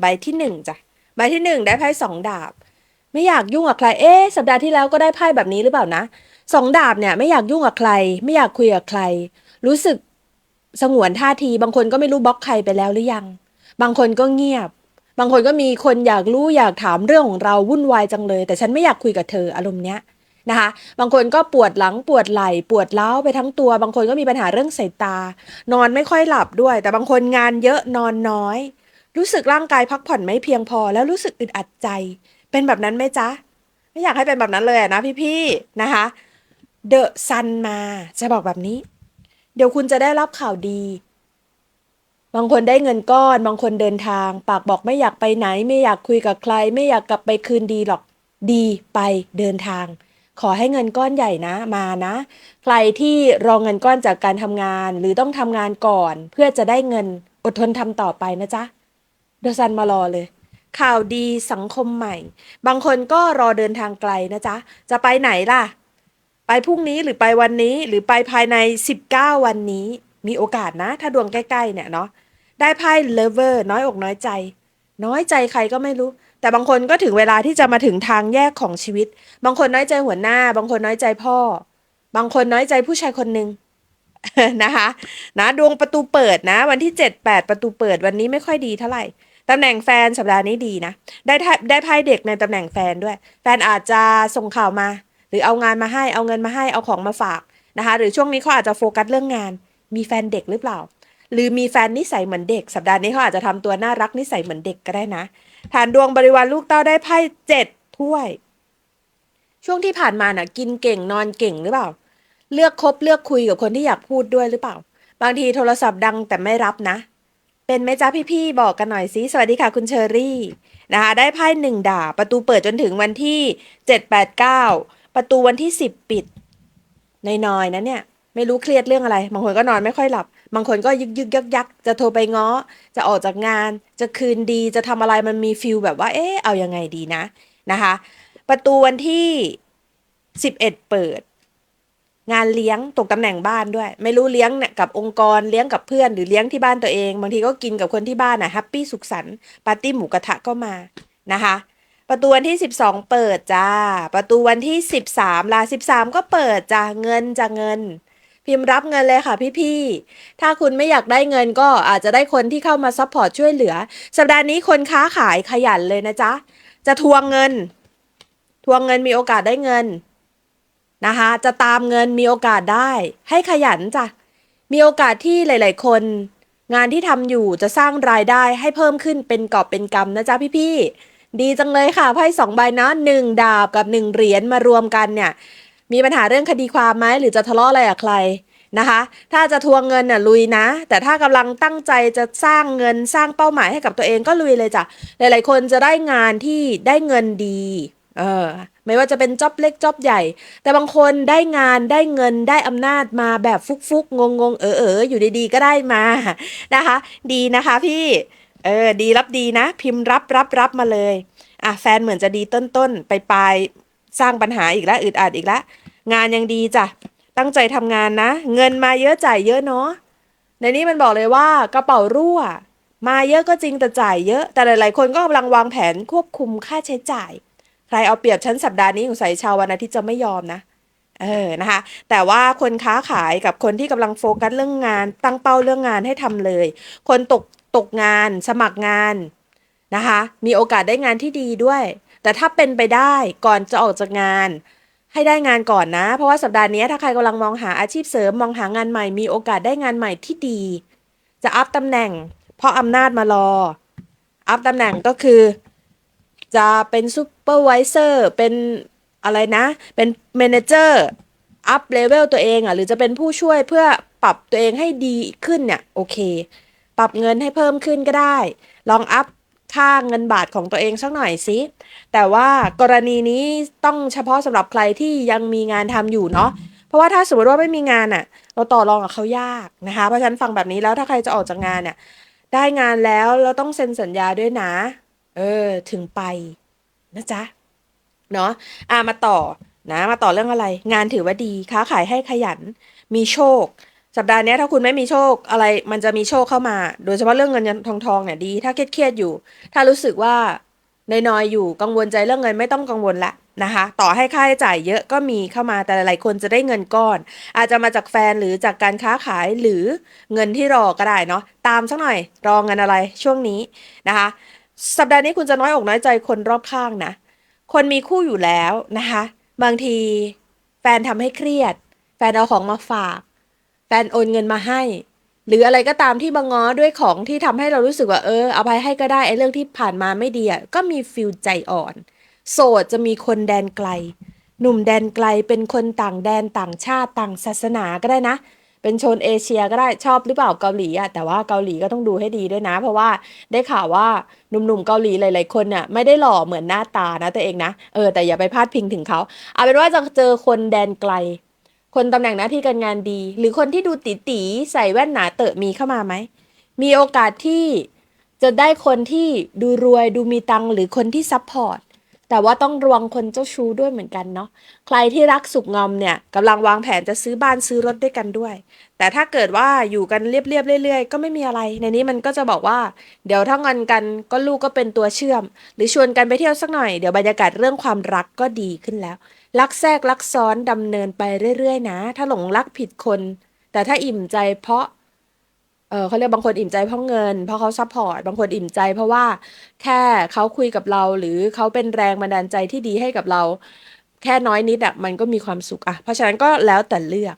ใบที่หนึ่งจ้ะใบที่หนึ่งได้ไพ่สองดาบ ไม่อยากยุ่งกับใคร เอ๊สัปดาห์ที่แล้วก็ได้ไพ่แบบนี้หรือเปล่านะสองดาบเนี่ยไม่อยากยุ่งกับใคร ไม่อยากคุยกับใคร รู้สึกสงวนท่าที บางคนก็ไม่รู้บล็อกใครไปแล้วหรือยัง บางคนก็เงียบ บางคนก็มีคนอยากรู้อยากถามเรื่องของเราวุ่นวายจังเลย แต่ฉันไม่อยากคุยกับเธออารมณ์เนี้ยนะคะ บางคนก็ปวดหลังปวดไหล่ปวดเล้าไปทั้งตัว บางคนก็มีปัญหาเรื่องสายตา นอนไม่ค่อยหลับด้วย แต่บางคนงานเยอะนอนน้อย รู้สึกร่างกายพักผ่อนไม่เพียงพอ แล้วรู้สึกอึดอัดใจ เป็นแบบนั้นไหมจ๊ะ ไม่อยากให้เป็นแบบนั้นเลยอะนะพี่ๆนะคะเดอะซันมาจะบอกแบบนี้ เดี๋ยวคุณจะได้รับข่าวดี บางคนได้เงินก้อน บางคนเดินทาง ปากบอกไม่อยากไปไหน ไม่อยากคุยกับใคร ไม่อยากกลับไปคืนดีหรอกดีไปเดินทาง ขอให้เงินก้อนใหญ่นะมานะ ใครที่รองเงินก้อนจากการทำงาน หรือต้องทำงานก่อน เพื่อจะได้เงินอดทนทำต่อไปนะจ๊ะ เดอะซันมารอเลย ข่าวดีสังคมใหม่ บางคนก็รอเดินทางไกลนะจ๊ะ จะไปไหนล่ะ ไปพรุ่งนี้หรือไปวันนี้หรือไปภายใน 19 วันนี้ มีโอกาสนะ ถ้าดวงใกล้ ๆ เนี่ยเนาะได้ไพ่เลเวอร์น้อยอกน้อยใจ น้อยใจใครก็ไม่รู้ แต่บางคนก็ถึงเวลาที่จะมาถึงทางแยกของชีวิต บางคนน้อยใจหัวหน้า บางคนน้อยใจพ่อ บางคนน้อยใจผู้ชายคนหนึ่งนะคะนะดวงประตูเปิดนะ วันที่ 7 8 ประตูเปิดวันนี้ไม่ค่อยดีเท่าไหร่ ตำแหน่งแฟนสัปดาห์นี้ดีนะ ได้ไพ่ได้ไพ่เด็กในตำแหน่งแฟนด้วย แฟนอาจจะส่งข่าวมา หรือเอางานมาให้เอาเงินมาให้เอาของมาฝากนะคะ หรือช่วงนี้เขาอาจจะโฟกัสเรื่องงาน มีแฟนเด็กหรือเปล่า หรือมีแฟนนิสัยเหมือนเด็ก สัปดาห์นี้เขาอาจจะทำตัวน่ารักนิสัยเหมือนเด็กก็ได้นะฐานดวงบริวารลูกเต้าได้ไพ่เจ็ดถ้วย ช่วงที่ผ่านมาน่ะ กินเก่งนอนเก่งหรือเปล่า เลือกคบเลือกคุยกับคนที่อยากพูดด้วยหรือเปล่า บางทีโทรศัพท์ดังแต่ไม่รับนะ เป็นไหมจ๊ะพี่ๆบอกกันหน่อยสิสวัสดีค่ะคุณเชอรี่นะคะได้ไพ่หนึ่งดาบประตูเปิดจนถึงวันที่เจ็ดแปดเก้าประตูวันที่สิบปิดน้อยๆนะเนี่ยไม่รู้เครียดเรื่องอะไร บางคนก็นอนไม่ค่อยหลับ บางคนก็ยึกยึกยักยักจะโทรไปง้อ จะออกจากงาน จะคืนดี จะทำอะไร มันมีฟิลแบบว่า เอ๊ะ เอายังไงดีนะ นะคะ ประตูวันที่สิบเอ็ดเปิด งานเลี้ยงตกตำแหน่งบ้านด้วย ไม่รู้เลี้ยงเนี่ยกับองค์กรเลี้ยงกับเพื่อนหรือเลี้ยงที่บ้านตัวเอง บางทีก็กินกับคนที่บ้านอะแฮปปี้สุขสันต์ปาร์ตี้หมูกระทะก็มานะคะ ประตูวันที่ 12 เปิดจ้า ประตูวันที่ 13ลา13 ก็เปิดจ้าเงินจ้าเงิน พิมพ์รับเงินเลยค่ะพี่ๆถ้าคุณไม่อยากได้เงินก็อาจจะได้คนที่เข้ามาซัพพอร์ตช่วยเหลือ สัปดาห์นี้คนค้าขายขยันเลยนะจ๊ะจะทวงเงิน ทวงเงินมีโอกาสได้เงิน นะคะ จะตามเงินมีโอกาสได้ให้ขยันจ้ะ มีโอกาสที่หลาย ๆ คน งานที่ทำอยู่จะสร้างรายได้ให้เพิ่มขึ้นเป็นกอบเป็นกำนะจ๊ะพี่ๆ ดีจังเลยค่ะไพ่สองใบนะหนึ่งดาบกับหนึ่งเหรียญมารวมกันเนี่ย มีปัญหาเรื่องคดีความไหมหรือจะทะเลาะอะไรกับใครนะคะ ถ้าจะทวงเงินน่ะลุยนะ แต่ถ้ากำลังตั้งใจจะสร้างเงินสร้างเป้าหมายให้กับตัวเองก็ลุยเลยจ้ะ หลาย ๆ คนจะได้งานที่ได้เงินดี เออไม่ว่าจะเป็นจ็อบเล็กจ็อบใหญ่ แต่บางคนได้งานได้เงินได้อำนาจมาแบบฟุกฟุกงงงๆ เออเอออยู่ดีๆ ก็ได้มานะคะ ดีนะคะพี่ เออ ดีรับดีนะ พิมพ์รับรับรับมาเลย อะแฟนเหมือนจะดีต้นต้นๆ ไปปลายสร้างปัญหาอีกแล้วอึดอัดอีกแล้วงานยังดีจ้ะ ตั้งใจทำงานนะ เงินมาเยอะจ่ายเยอะเนาะในนี้มันบอกเลยว่ากระเป๋ารั่ว มาเยอะก็จริงแต่จ่ายเยอะ แต่หลาย ๆ คนก็กำลังวางแผนควบคุมค่าใช้จ่าย ใครเอาเปรียบฉันสัปดาห์นี้สงสัยชาววันอาทิตย์จะไม่ยอมนะเออนะคะ แต่ว่าคนค้าขายกับคนที่กำลังโฟกัสเรื่องงาน ตั้งเป้าเรื่องงานให้ทำเลย คนตกตกงาน สมัครงานนะคะ มีโอกาสได้งานที่ดีด้วย แต่ถ้าเป็นไปได้ก่อนจะออกจากงาน ให้ได้งานก่อนนะ เพราะว่าสัปดาห์นี้ถ้าใครกำลังมองหาอาชีพเสริมมองหางานใหม่ มีโอกาสได้งานใหม่ที่ดี จะอัพตำแหน่ง เพราะอำนาจมารอ อัพตำแหน่งก็คือ จะเป็นซูเปอร์วิเซอร์เป็นอะไรนะ เป็นเมนเจอร์อัพเลเวลตัวเองอะหรือจะเป็นผู้ช่วยเพื่อปรับตัวเองให้ดีขึ้นเนี่ยโอเค ปรับเงินให้เพิ่มขึ้นก็ได้ ลองอัพค่าเงินบาทของตัวเองสักหน่อยสิ แต่ว่ากรณีนี้ต้องเฉพาะสำหรับใครที่ยังมีงานทำอยู่เนาะ เพราะว่าถ้าสมมติว่าไม่มีงานอะ เราต่อรองกับเขายากนะคะ เพราะฉะนั้นฟังแบบนี้แล้วถ้าใครจะออกจากงานเนี่ยได้งานแล้วเราต้องเซ็นสัญญาด้วยนะ เออ ถึงไป นะจ๊ะ เนาะอะมาต่อนะ มาต่อเรื่องอะไร งานถือว่าดี ค้าขายให้ขยัน มีโชค สัปดาห์นี้ถ้าคุณไม่มีโชคอะไร มันจะมีโชคเข้ามา โดยเฉพาะเรื่องเงินทองทองเนี่ยดี ถ้าเครียดอยู่ ถ้ารู้สึกว่าน้อยอยู่กังวลใจเรื่องเงินไม่ต้องกังวลละนะคะ ต่อให้ค่าใช้จ่ายเยอะก็มีเข้ามาแต่หลายๆคนจะได้เงินก้อน อาจจะมาจากแฟนหรือจากการค้าขายหรือเงินที่รอก็ได้เนาะตามสักหน่อยรอเงินอะไรช่วงนี้นะคะ สัปดาห์นี้คุณจะน้อยอกน้อยใจคนรอบข้างนะ คนมีคู่อยู่แล้วนะคะ บางทีแฟนทำให้เครียด แฟนเอาของมาฝาก แฟนโอนเงินมาให้ หรืออะไรก็ตามที่บางง้อด้วยของที่ทำให้เรารู้สึกว่าเออเอาไปให้ก็ได้ไอ้เรื่องที่ผ่านมาไม่ดีอะก็มีฟิลใจอ่อน โสดจะมีคนแดนไกล หนุ่มแดนไกลเป็นคนต่างแดนต่างชาติต่างศาสนาก็ได้นะ เป็นชนเอเชียก็ได้ชอบหรือเปล่าเกาหลีอะแต่ว่าเกาหลีก็ต้องดูให้ดีด้วยนะ เพราะว่าได้ข่าวว่าหนุ่มๆเกาหลีหลายๆคนเนี่ยไม่ได้หล่อเหมือนหน้าตานะตัวเองนะเออแต่อย่าไปพาดพิงถึงเขาเอาเป็นว่าจะเจอคนแดนไกล คนตำแหน่งหน้าที่การงานดี หรือคนที่ดูตีตีๆใส่แว่นหนาเตอะมีเข้ามาไหมมีโอกาสที่จะได้คนที่ดูรวยดูมีตังหรือคนที่ซัพพอร์ต แต่ว่าต้องระวังคนเจ้าชู้ด้วยเหมือนกันเนาะ ใครที่รักสุขงอมเนี่ยกำลังวางแผนจะซื้อบ้านซื้อรถด้วยกันด้วย แต่ถ้าเกิดว่าอยู่กันเรียบๆเรื่อยๆ ก็ไม่มีอะไร ในนี้มันก็จะบอกว่า เดี๋ยวถ้างอนกันก็ลูกก็เป็นตัวเชื่อม หรือชวนกันไปเที่ยวสักหน่อย เดี๋ยวบรรยากาศเรื่องความรักก็ดีขึ้นแล้ว รักแทรกรักซ้อนดำเนินไปเรื่อยๆ นะ ถ้าหลงรักผิดคน แต่ถ้าอิ่มใจเพราะ เออ เขาเรียกบางคนอิ่มใจเพราะเงิน เพราะเขาซัพพอร์ต บางคนอิ่มใจเพราะว่าแค่เขาคุยกับเรา หรือเขาเป็นแรงบันดาลใจที่ดีให้กับเรา แค่น้อยนิดอะมันก็มีความสุขอะ เพราะฉะนั้นก็แล้วแต่เลือก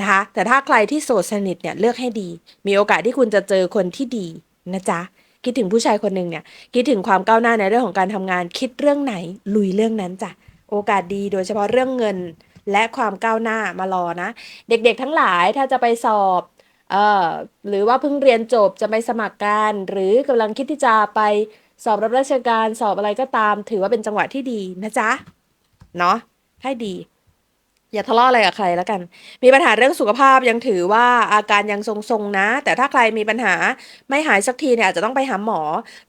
นะคะ แต่ถ้าใครที่โสดสนิทเนี่ยเลือกให้ดี มีโอกาสที่คุณจะเจอคนที่ดีนะจ๊ะ คิดถึงผู้ชายคนหนึ่งเนี่ย คิดถึงความก้าวหน้าในเรื่องของการทำงาน คิดเรื่องไหนลุยเรื่องนั้นจ้ะ โอกาสดีโดยเฉพาะเรื่องเงินและความก้าวหน้ามารอนะ เด็กๆทั้งหลายถ้าจะไปสอบ เอ่อหรือว่าเพิ่งเรียนจบจะไปสมัครการหรือกำลังคิดที่จะไปสอบรับราชการสอบอะไรก็ตาม ถือว่าเป็นจังหวะที่ดีนะจ๊ะเนาะให้ดี อย่าทะเลาะอะไรกับใครแล้วกัน มีปัญหาเรื่องสุขภาพยังถือว่าอาการยังทรงๆนะ แต่ถ้าใครมีปัญหาไม่หายสักทีเนี่ยอาจจะต้องไปหาหมอ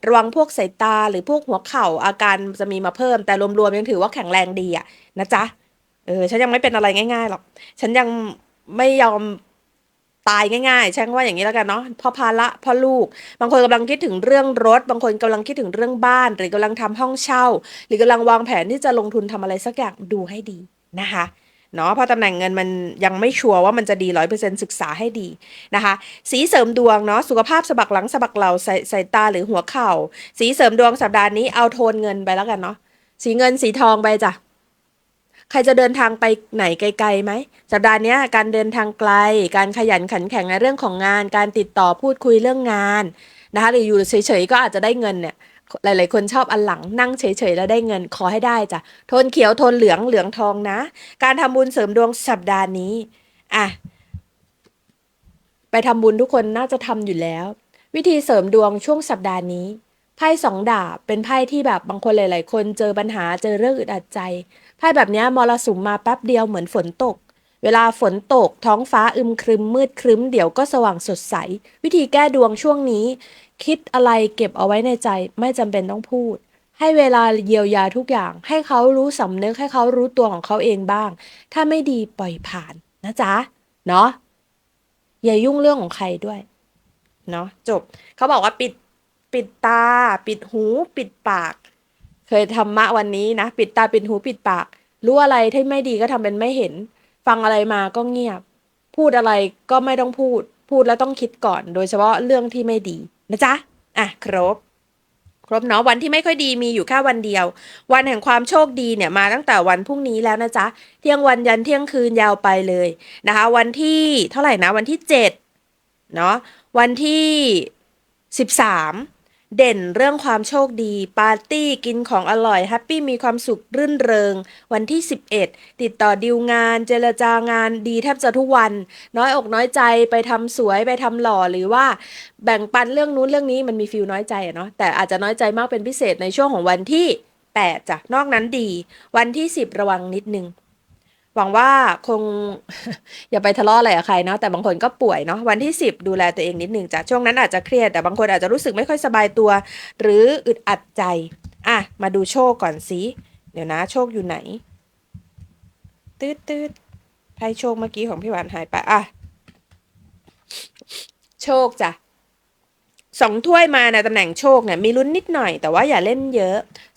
ระวังพวกสายตาหรือพวกหัวเข่าอาการจะมีมาเพิ่ม แต่รวมๆยังถือว่าแข็งแรงดีอะนะจ๊ะเออฉันยังไม่เป็นอะไรง่าย ๆหรอกฉันยังไม่ยอม ตายง่ายๆใช่ว่าอย่างนี้แล้วกันเนาะพราะภาระพราะลูก บางคนกำลังคิดถึงเรื่องรถ บางคนกำลังคิดถึงเรื่องบ้าน หรือกำลังทำห้องเช่า หรือกำลังวางแผนที่จะลงทุนทำอะไรสักอย่างดูให้ดีนะคะเนาะเพราะตำแหน่งเงินมันยังไม่ชัวร์ว่ามันจะดีร้อยเปอร์เซ็นต์ศึกษาให้ดีนะคะ สีเสริมดวงเนาะสุขภาพสะบักหลังสะบักเหล่าสายสายตาหรือหัวเข่า สีเสริมดวงสัปดาห์นี้เอาโทนเงินไปแล้วกันเนาะสีเงินสีทองไปจ้ะ ใครจะเดินทางไปไหนไกลๆไหมสัปดาห์นี้การเดินทางไกล การขยันขันแข็งในเรื่องของงาน การติดต่อพูดคุยเรื่องงานนะคะหรืออยู่เฉยๆก็อาจจะได้เงินเนี่ยหลายๆ คนชอบอันหลังนั่งเฉยๆ แล้วได้เงินขอให้ได้จ้ะโทนเขียวโทนเหลืองเหลืองทองนะ การทำบุญเสริมดวงสัปดาห์นี้อะไปทำบุญทุกคนน่าจะทำอยู่แล้ว วิธีเสริมดวงช่วงสัปดาห์นี้ไพ่สองดาบเป็นไพ่ที่แบบบางคนหลาย ๆ คนเจอปัญหาเจอเรื่องอึดอัดใจ ไพ่แบบนี้มรสุมมาแป๊บเดียวเหมือนฝนตก เวลาฝนตกท้องฟ้าอึมครึมมืดครึ้มเดี๋ยวก็สว่างสดใส วิธีแก้ดวงช่วงนี้ คิดอะไรเก็บเอาไว้ในใจไม่จำเป็นต้องพูด ให้เวลาเยียวยาทุกอย่าง ให้เขารู้สำนึกให้เขารู้ตัวของเขาเองบ้าง ถ้าไม่ดีปล่อยผ่านนะจ๊ะเนาะอย่ายุ่งเรื่องของใครด้วยเนาะจบเขาบอกว่าปิดปิดตา ปิดหู ปิดปาก เคยธรรมะวันนี้นะ ปิดตาปิดหูปิดปาก รู้อะไรที่ไม่ดีก็ทำเป็นไม่เห็น ฟังอะไรมาก็เงียบ พูดอะไรก็ไม่ต้องพูด พูดแล้วต้องคิดก่อน โดยเฉพาะเรื่องที่ไม่ดีนะจ๊ะอะครบ ครบเนาะวันที่ไม่ค่อยดีมีอยู่แค่วันเดียว วันแห่งความโชคดีเนี่ยมาตั้งแต่วันพรุ่งนี้แล้วนะจ๊ะเที่ยงวันยันเที่ยงคืนยาวไปเลยนะคะ วันที่เท่าไหร่นะวันที่เจ็ดเนาะวันที่สิบสาม เด่นเรื่องความโชคดี ปาร์ตี้กินของอร่อยแฮปปี้มีความสุขรื่นเริง วันที่ 11 ติดต่อดีลงาน เจรจางานดีแทบจะทุกวัน น้อยอกน้อยใจไปทำสวยไปทำหล่อหรือว่าแบ่งปันเรื่องนู้นเรื่องนี้มันมีฟิลน้อยใจเนาะแต่อาจจะน้อยใจมากเป็นพิเศษในช่วงของวันที่8จ้ะนอกนั้นดี วันที่ 10 ระวังนิดนึง หวังว่าคงอย่าไปทะเลาะอะไรกับใครเนาะแต่บางคนก็ป่วยเนาะวันที่ 10 ดูแลตัวเองนิดนึงจ้ะช่วงนั้นอาจจะเครียดแต่บางคนอาจจะรู้สึกไม่ค่อยสบายตัว หรืออึดอัดใจอะมาดูโชคก่อนสิเดี๋ยวนะโชคอยู่ไหนตืดตืดไพ่โชคเมื่อกี้ของพี่หวานหายไปอะโชคจ้ะสองถ้วยมาในตำแหน่งโชคเนี่ยมีลุ้นนิดหน่อย แต่ว่าอย่าเล่นเยอะ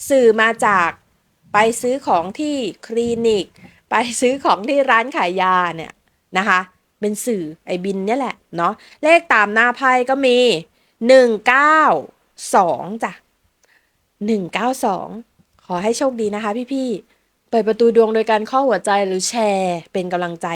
สื่อมาจากไปซื้อของที่คลินิก ไปซื้อของที่ร้านขายยาเนี่ยนะคะ เป็นสื่อไอ้บินเนี่ยแหละเนาะเลขตามหน้าไพ่ก็มีหนึ่งเก้าสองจ้ะหนึ่งเก้าสองขอให้โชคดีนะคะพี่ๆ เปิดประตูดวงโดยการข้อหัวใจหรือแชร์เป็นกำลังใจ